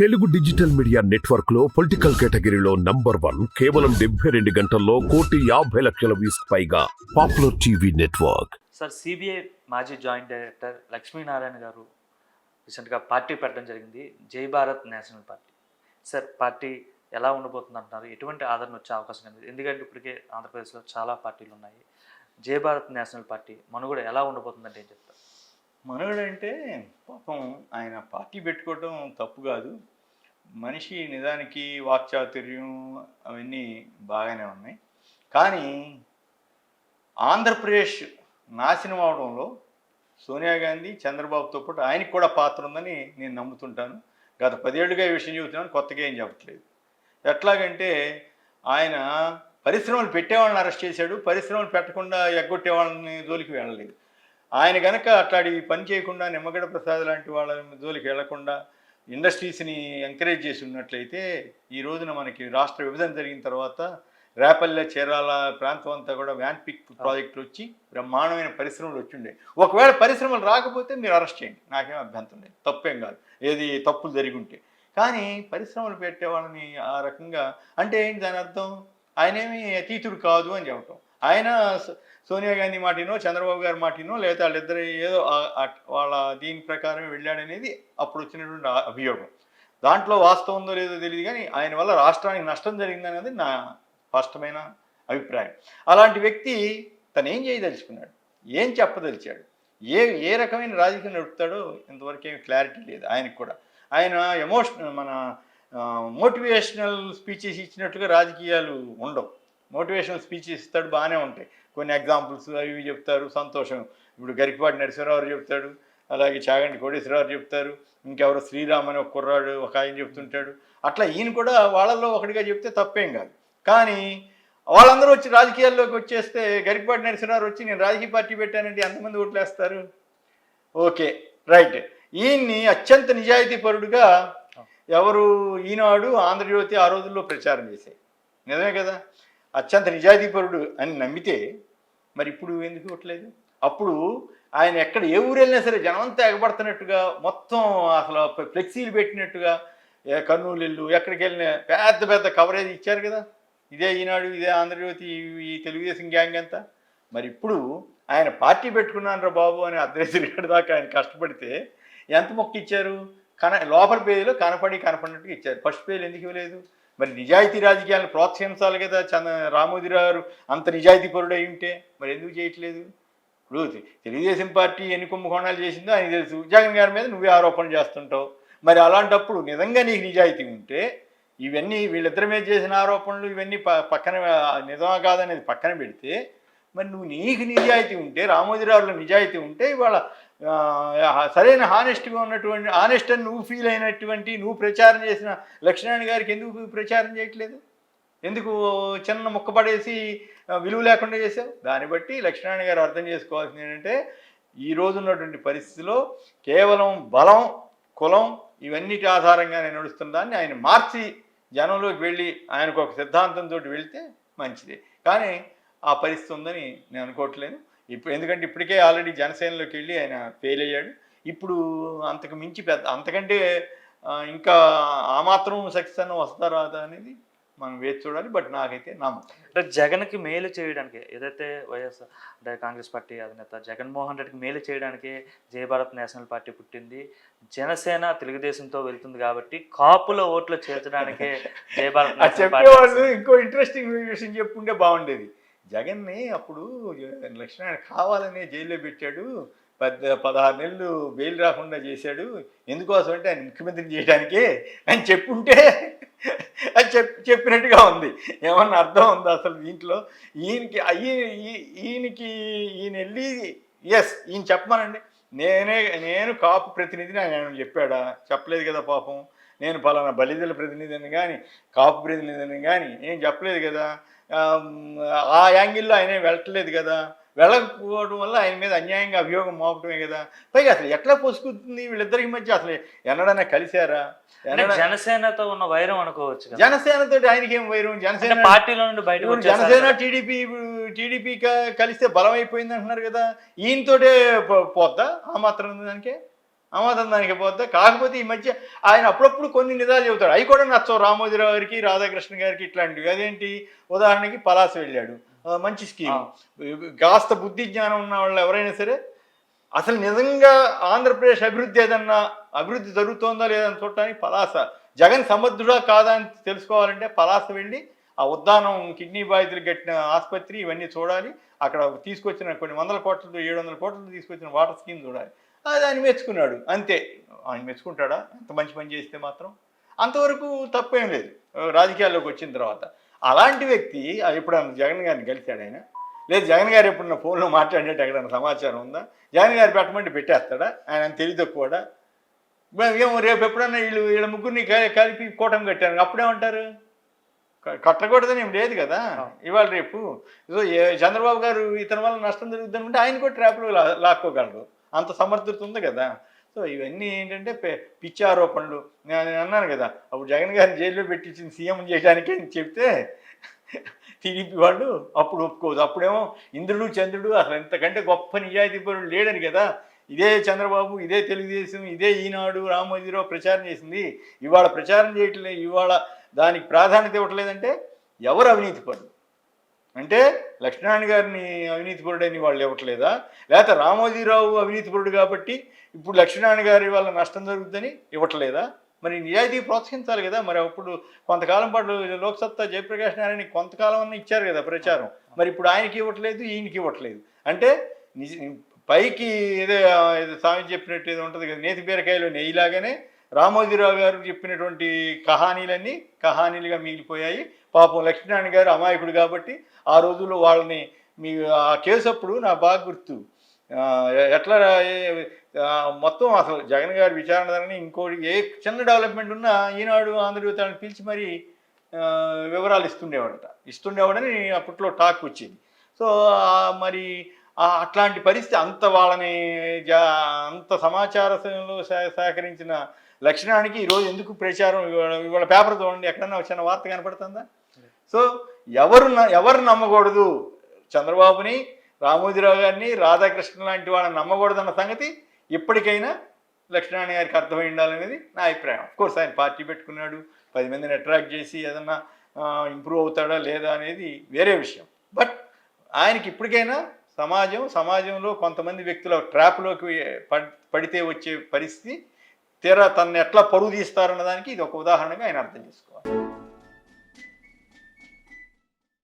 Telugu digital media నెట్వర్క్లో political కేటగిరీలో number one కేవలం డెబ్బై రెండు గంటల్లో కోటి యాభై లక్షల వ్యూస్ పైగా popular TV network. Sir CBI మాజీ జాయింట్ డైరెక్టర్ లక్ష్మీనారాయణ గారు రీసెంట్గా పార్టీ పెట్టడం జరిగింది Jai Bharat national party. Sir party ఎలా ఉండబోతుంది అంటున్నారు ఎటువంటి ఆదరణ వచ్చే అవకాశం ఉంది ఎందుకంటే ఇప్పటికే ఆంధ్రప్రదేశ్లో చాలా పార్టీలు ఉన్నాయి. జై భారత్ నేషనల్ పార్టీ మనుగడ ఎలా ఉండబోతుందంటే ఏం చెప్తారు? మనగడంటే పాపం ఆయన పార్టీ పెట్టుకోవటం తప్పు కాదు. మనిషి నిజానికి వాక్చాతుర్యం అవన్నీ బాగానే ఉన్నాయి. కానీ ఆంధ్రప్రదేశ్ నాశనం అవడంలో సోనియా గాంధీ చంద్రబాబుతో పాటు ఆయనకి కూడా పాత్ర ఉందని నేను నమ్ముతుంటాను. గత పదేళ్ళుగా ఈ విషయం చెబుతున్నాను కొత్తగా ఏం చెప్పట్లేదు. ఎట్లాగంటే ఆయన పరిశ్రమలు పెట్టేవాళ్ళని అరెస్ట్ చేశాడు. పరిశ్రమలు పెట్టకుండా ఎగ్గొట్టే వాళ్ళని జోలికి వెళ్ళలేదు. ఆయన గనక అట్లాంటి పని చేయకుండా నిమ్మగడ్డ ప్రసాద్ లాంటి వాళ్ళ జోలికి వెళ్ళకుండా ఇండస్ట్రీస్ని ఎంకరేజ్ చేసి ఉన్నట్లయితే ఈ రోజున మనకి రాష్ట్ర విభజన జరిగిన తర్వాత రేపల్లె చీరాల ప్రాంతం అంతా కూడా వ్యాన్ పిక్ ప్రాజెక్టులు వచ్చి బ్రహ్మాండమైన పరిశ్రమలు వచ్చిండే. ఒకవేళ పరిశ్రమలు రాకపోతే మీరు అరెస్ట్ చేయండి. నాకేం అభ్యంతరం లేదు. తప్పేం కాదు. ఏది తప్పులు జరిగి ఉంటే కానీ పరిశ్రమలు పెట్టే వాళ్ళని ఆ రకంగా అంటే ఏంటి దాని అర్థం? ఆయనేమి అతీతుడు కాదు అని చెప్పటం. ఆయన సోనియా గాంధీ మాటినో చంద్రబాబు గారి మాటినో లేదా వాళ్ళిద్దరు ఏదో వాళ్ళ దీని ప్రకారం వెళ్ళాడనేది అప్పుడు వచ్చినటువంటి అభియోగం. దాంట్లో వాస్తవం ఉందో లేదో తెలియదు కానీ ఆయన వల్ల రాష్ట్రానికి నష్టం జరిగిందనేది నా స్పష్టమైన అభిప్రాయం. అలాంటి వ్యక్తి తను ఏం చేయదలుచుకున్నాడు? ఏం చెప్పదలిచాడు? ఏ ఏ రకమైన రాజకీయం నడుపుతాడో ఇంతవరకు ఏమి క్లారిటీ లేదు ఆయనకు కూడా. ఆయన ఎమోషనల్ మన మోటివేషనల్ స్పీచెస్ ఇచ్చినట్టుగా రాజకీయాలు ఉండవు. మోటివేషనల్ స్పీచెస్ ఇస్తాడు బాగానే ఉంటాయి. కొన్ని ఎగ్జాంపుల్స్ అవి ఇవి చెప్తారు సంతోషం. ఇప్పుడు గరికపాటి నరసింహరావు చెప్తాడు అలాగే చాగంటి కోటేశ్వరరావు చెప్తారు ఇంకెవరో శ్రీరామ్ అని ఒక కుర్రాడు ఒక ఆయన చెప్తుంటాడు. అట్లా ఈయన కూడా వాళ్ళల్లో ఒకటిగా చెప్తే తప్పేం కాదు. కానీ వాళ్ళందరూ వచ్చి రాజకీయాల్లోకి వచ్చేస్తే గరికపాటి నరసింహరావు వచ్చి నేను రాజకీయ పార్టీ పెట్టానంటే ఎంతమంది ఓట్లేస్తారు? Okay right. ఈయన్ని అత్యంత నిజాయితీపరుడుగా ఎవరు ఈనాడు ఆంధ్రజ్యోతి ఆ రోజుల్లో ప్రచారం చేశాయి. నిజమే కదా? అత్యంత నిజాయితీపరుడు అని నమ్మితే మరి ఇప్పుడు ఎందుకు ఇవ్వట్లేదు? అప్పుడు ఆయన ఎక్కడ ఏ ఊరు వెళ్ళినా సరే జనమంతా ఎగబడుతున్నట్టుగా మొత్తం అసలు ఫ్లెక్సీలు పెట్టినట్టుగా కర్నూలు ఇల్లు ఎక్కడికి వెళ్ళినా పెద్ద పెద్ద కవరేజ్ ఇచ్చారు కదా? ఇదే ఈనాడు ఇదే ఆంధ్రజ్యోతి ఈ- తెలుగుదేశం గ్యాంగ్ అంతా. మరి ఇప్పుడు ఆయన పార్టీ పెట్టుకున్నాను రా బాబు అని అర్ధరేశ్వరి దాకా ఆయన కష్టపడితే ఎంత మొక్క ఇచ్చారు కన లోపల పేజీలో కనపడి కనపడినట్టుగా ఇచ్చారు. ఫస్ట్ పేజీలు ఎందుకు ఇవ్వలేదు? మరి నిజాయితీ రాజకీయాలను ప్రోత్సహించాలి కదా చంద రామోజీ గారు అంత నిజాయితీ పరుడు ఉంటే మరి ఎందుకు చేయట్లేదు? ఇప్పుడు తెలుగుదేశం పార్టీ ఎన్ని కుంభకోణాలు చేసిందో ఆయన తెలుసు. జగన్ గారి మీద నువ్వే ఆరోపణలు చేస్తుంటావు. మరి అలాంటప్పుడు నిజంగా నీకు నిజాయితీ ఉంటే ఇవన్నీ వీళ్ళిద్దరి మీద చేసిన ఆరోపణలు ఇవన్నీ ప- పక్కన నిజమా కాదనేది పక్కన పెడితే మరి నువ్వు నీకు నిజాయితీ ఉంటే రామోజీరావులో నిజాయితీ ఉంటే ఇవాళ సరైన హానెస్ట్గా ఉన్నటువంటి ఆనెస్ట్ అని నువ్వు ఫీల్ అయినటువంటి నువ్వు ప్రచారం చేసిన లక్ష్మణ్ గారికి ఎందుకు ప్రచారం చేయట్లేదు? ఎందుకు చిన్న ముక్కపడేసి విలువ లేకుండా చేసావు దాన్ని బట్టి లక్ష్మణ్ గారు అర్థం చేసుకోవాల్సింది ఏంటంటే ఈ రోజు ఉన్నటువంటి పరిస్థితిలో కేవలం బలం కులం ఇవన్నిటి ఆధారంగానే నడుస్తున్న దాన్ని ఆయన మార్చి జనంలోకి వెళ్ళి ఆయనకు ఒక సిద్ధాంతంతో వెళితే మంచిది. కానీ ఆ పరిస్థితి ఉందని నేను అనుకోవట్లేను ఇప్పుడు ఎందుకంటే ఇప్పటికే ఆల్రెడీ జనసేనలోకి వెళ్ళి ఆయన ఫెయిల్ అయ్యాడు. ఇప్పుడు అంతకు మించి పెద్ద అంతకంటే ఇంకా ఆ మాత్రం సక్సెస్ అన్న వస్తారా అనేది మనం వేచి చూడాలి. బట్ నాకైతే నమ్మకం. అంటే జగన్కి మేలు చేయడానికి ఏదైతే వైఎస్ అంటే కాంగ్రెస్ పార్టీ అధినేత జగన్మోహన్ రెడ్డికి మేలు చేయడానికి జయ భారత్ నేషనల్ పార్టీ పుట్టింది. జనసేన తెలుగుదేశంతో వెళ్తుంది కాబట్టి కాపుల ఓట్లు చేర్చడానికే జయ భారత్ అది నేషనల్ పార్టీ చెప్పేవాళ్ళు వస్తుంది. ఇంకో ఇంట్రెస్టింగ్ విషయం చెప్పుంటే బాగుండేది. జగన్ని అప్పుడు లక్ష్మణ్ కావాలనే జైల్లో పెట్టాడు. పెద్ద పదహారు నెలలు బెయిల్ రాకుండా చేశాడు. ఎందుకోసం అంటే ఆయన ముఖ్యమంత్రిని చేయడానికే అని చెప్పుంటే అని చెప్ చెప్పినట్టుగా ఉంది. ఏమన్నా అర్థం ఉందా అసలు దీంట్లో? ఈయనకి ఈయనకి ఈయన వెళ్ళి ఎస్ ఈయన చెప్పమనండి. నేనే నేను కాపు ప్రతినిధిని ఆయన చెప్పాడా? చెప్పలేదు కదా పాపం. నేను పలానా బలిదల ప్రతినిధిని కానీ కాపు ప్రతినిధిని కానీ నేను చెప్పలేదు కదా? ఆ యాంగిల్లో ఆయన వెళ్ళట్లేదు కదా. వెళ్ళకపోవడం వల్ల ఆయన మీద అన్యాయంగా అభియోగం మోపటమే కదా. పైగా అసలు ఎట్లా పొసుకుతుంది వీళ్ళిద్దరికి మధ్య? అసలు ఎన్నడన్నా కలిశారా? జనసేనతో ఉన్న వైరం అనుకోవచ్చు జనసేనతో ఆయనకి ఏం వైరం? జనసేన పార్టీలో నుండి వచ్చేసారు జనసేన. టీడీపీ టీడీపీ కలిస్తే బలం అయిపోయింది అంటున్నారు కదా. ఈయనతోటే పోద్దా? ఆ మాత్రం దానికే? అమాతం పోతే కాకపోతే ఈ మధ్య ఆయన అప్పుడప్పుడు కొన్ని నిజాలు చెబుతాడు. అవి కూడా నచ్చవు. రామోజీరావు గారికి రాధాకృష్ణ గారికి ఇట్లాంటివి. అదేంటి? ఉదాహరణకి పలాస వెళ్ళాడు. మంచి స్కీమ్. కాస్త బుద్ధి జ్ఞానం ఉన్న వాళ్ళు ఎవరైనా సరే అసలు నిజంగా ఆంధ్రప్రదేశ్ అభివృద్ధి ఏదన్నా అభివృద్ధి జరుగుతోందా లేదని చూడటానికి పలాస. జగన్ సమర్థుడా కాదా అని తెలుసుకోవాలంటే పలాస వెళ్ళి ఆ ఉద్దానం కిడ్నీ బాధితులు కట్టిన ఆసుపత్రి ఇవన్నీ చూడాలి. అక్కడ తీసుకొచ్చిన కొన్ని వందల కోట్లతో ఏడు వందల కోట్లతో తీసుకొచ్చిన వాటర్ స్కీమ్ చూడాలి. దాన్ని ఆయన మెచ్చుకున్నాడు. అంతే. ఆయన మెచ్చుకుంటాడా? అంత మంచి పని చేస్తే మాత్రం. అంతవరకు తప్పేం లేదు. రాజకీయాల్లోకి వచ్చిన తర్వాత. అలాంటి వ్యక్తి ఇప్పుడు జగన్ గారిని కలిశాడు ఆయన. లేదు జగన్ గారు ఎప్పుడన్నా ఫోన్లో మాట్లాడినట్టు ఎక్కడైనా సమాచారం ఉందా? జగన్ గారు పెట్టమంటే పెట్టేస్తాడా? ఆయన తెలివి తక్కువడా ఏమో రేపు ఎప్పుడన్నా వీళ్ళు వీళ్ళ ముగ్గురిని కలిపి కూటమి కట్టారు. అప్పుడేమంటారు కట్టకూడదని ఏం లేదు కదా? ఇవాళ రేపు. చంద్రబాబు గారు ఇతని వల్ల నష్టం జరుగుతుంది అనుకుంటే ఆయన కూడా ట్రాప్లో లా- లాక్కోగలరు. అంత సమర్థత ఉంది కదా. సో ఇవన్నీ ఏంటంటే పె- పిచ్చి ఆరోపణలు. నేను అన్నాను కదా అప్పుడు జగన్ గారిని జైల్లో పెట్టించిన సీఎం చేయడానికే అని చెప్తే టీడీపీ వాళ్ళు అప్పుడు ఒప్పుకోదు. అప్పుడేమో ఇంద్రుడు చంద్రుడు అసలు ఇంతకంటే గొప్ప నిజాయితీపరుడు లేడని కదా. ఇదే చంద్రబాబు ఇదే తెలుగుదేశం ఇదే ఈనాడు రామోజీరావు ప్రచారం చేసింది. ఇవాళ ప్రచారం చేయట్లేదు ఇవాళ దానికి ప్రాధాన్యత ఇవ్వట్లేదంటే ఎవరు అవినీతి అవినీతిపరుడు అంటే లక్ష్మీనారాయణ గారిని అవినీతిపరుడని వాళ్ళు ఇవ్వట్లేదా? లేకపోతే రామోజీరావు అవినీతిపరుడు కాబట్టి ఇప్పుడు లక్ష్మీనారాయణ గారి వల్ల నష్టం జరుగుతుందని ఇవ్వట్లేదా? మరి నిజాయితీ ప్రోత్సహించాలి కదా. మరి అప్పుడు కొంతకాలం పాటు లోక్సత్తా జయప్రకాష్ నారాయణ కొంతకాలం అన్న ఇచ్చారు కదా ప్రచారం. మరి ఇప్పుడు ఆయనకి ఇవ్వట్లేదు ఈయనకి ఇవ్వట్లేదు. అంటే నిజ పైకి ఏదో ఏదో స్వామి చెప్పినట్టు ఏదో ఉంటుంది కదా. నేతి బీరకాయలు నెయ్యిలాగానే రామోజీరావు గారు చెప్పినటువంటి కహానీలన్నీ కహానీలుగా మిగిలిపోయాయి. పాపం లక్ష్మీనారాయణ గారు అమాయకుడు కాబట్టి ఆ రోజుల్లో వాళ్ళని మీ ఆ కేసు అప్పుడు నా బాగా గుర్తు. ఎట్లా మొత్తం అసలు జగన్ గారి విచారణ ధరని ఇంకోటి ఏ చిన్న డెవలప్మెంట్ ఉన్నా ఈనాడు ఆంధ్రజ్యోతి పిలిచి మరి వివరాలు ఇస్తుండేవాడట. ఇస్తుండేవాడని అప్పట్లో టాక్ వచ్చింది. సో మరి అట్లాంటి పరిస్థితి అంత వాళ్ళని జా అంత సమాచారంలో సేకరించిన లక్షణానికి ఈరోజు ఎందుకు ప్రచారం ఇవాళ పేపర్ చూడండి ఎక్కడన్నా చిన్న వార్త కనపడుతుందా? సో ఎవరు న- ఎవరు నమ్మకూడదు? చంద్రబాబుని రామోజీరావు గారిని రాధాకృష్ణ లాంటి వాళ్ళని నమ్మకూడదన్న సంగతి ఇప్పటికైనా లక్ష్మీనారాయణ గారికి అర్థమై ఉండాలనేది నా అభిప్రాయం. కోర్స్ ఆయన పార్టీ పెట్టుకున్నాడు పది మందిని అట్రాక్ట్ చేసి ఏదన్నా ఇంప్రూవ్ అవుతాడా లేదా అనేది వేరే విషయం. బట్ ఆయనకి ఇప్పటికైనా సమాజం సమాజంలో కొంతమంది వ్యక్తుల ట్రాప్లోకి పడ్- పడితే వచ్చే పరిస్థితి తీరా తనని ఎట్లా పరువు తీస్తారన్న దానికి ఇది ఒక ఉదాహరణగా ఆయన అర్థం చేసుకోవాలి.